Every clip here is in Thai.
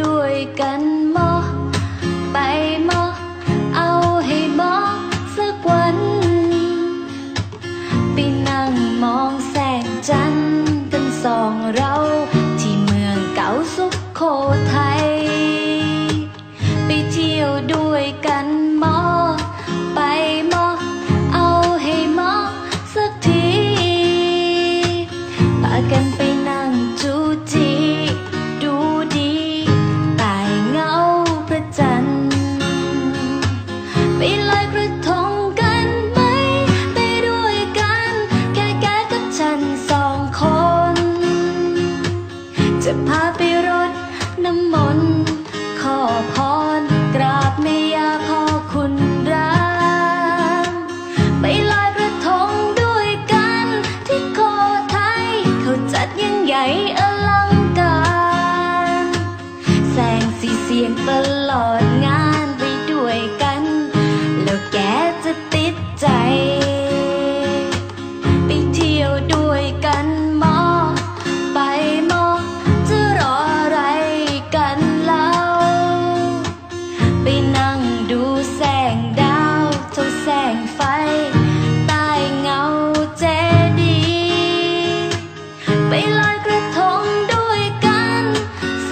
ด้วยกันมอไปมอเอาให้มอสักวัน ไปนั่งมองแสงจันทร์กันสองเรา ที่เมืองเก่าสุขโขทัยไปที่ พาไปรดน้ำมนต์ขอพรกราบแม่ยาพ่อคุณรามไปลอยกระทงด้วยกัน ที่โคไทย เขาจัดยิ่งใหญ่อลังการ แสงสีเสียงตลอด ลอยกระทงด้วยกัน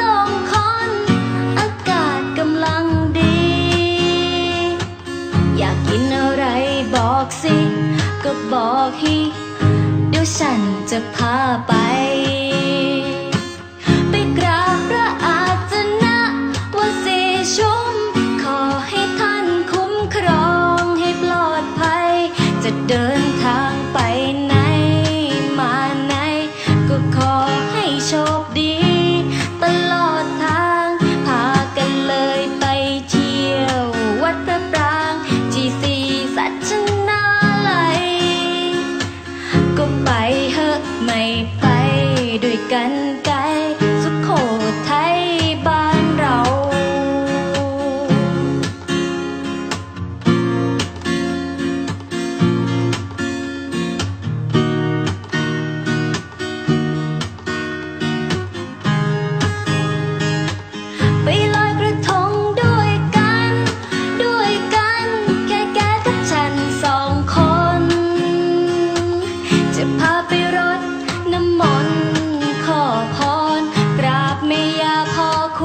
สองคน อากาศกำลังดี อยากกินอะไรบอกสิ ก็บอกฮีเดี๋ยวฉันจะพาไป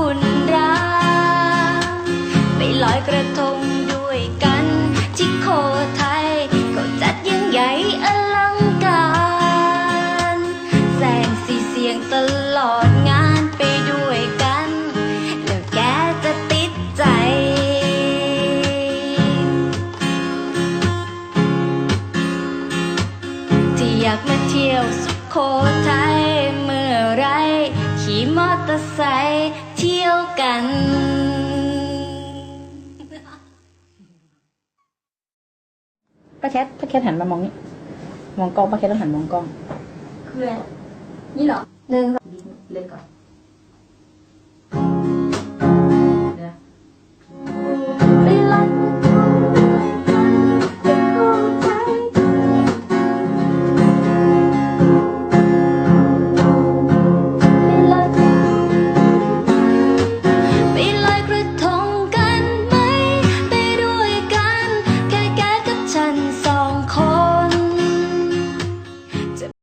อคุณรักไปลอยกระทงด้วยกันที่โคไทยเขาจัดยิ่งใหญ่อลังการแสงสีเสียงตลอดงานไปด้วยกันแล้วแกจะติดใจ ที่อยากมาเที่ยวสุโขทัยเมื่อไรขี่มอเตอร์ไซค์ เที่ยวกันป้าแคทป้าแคทหันมามองนี่ มองกล้องป้าแคทต้องหันมองกล้อง คืออะไรนี่เหรอหนึ่งเล่นก่อน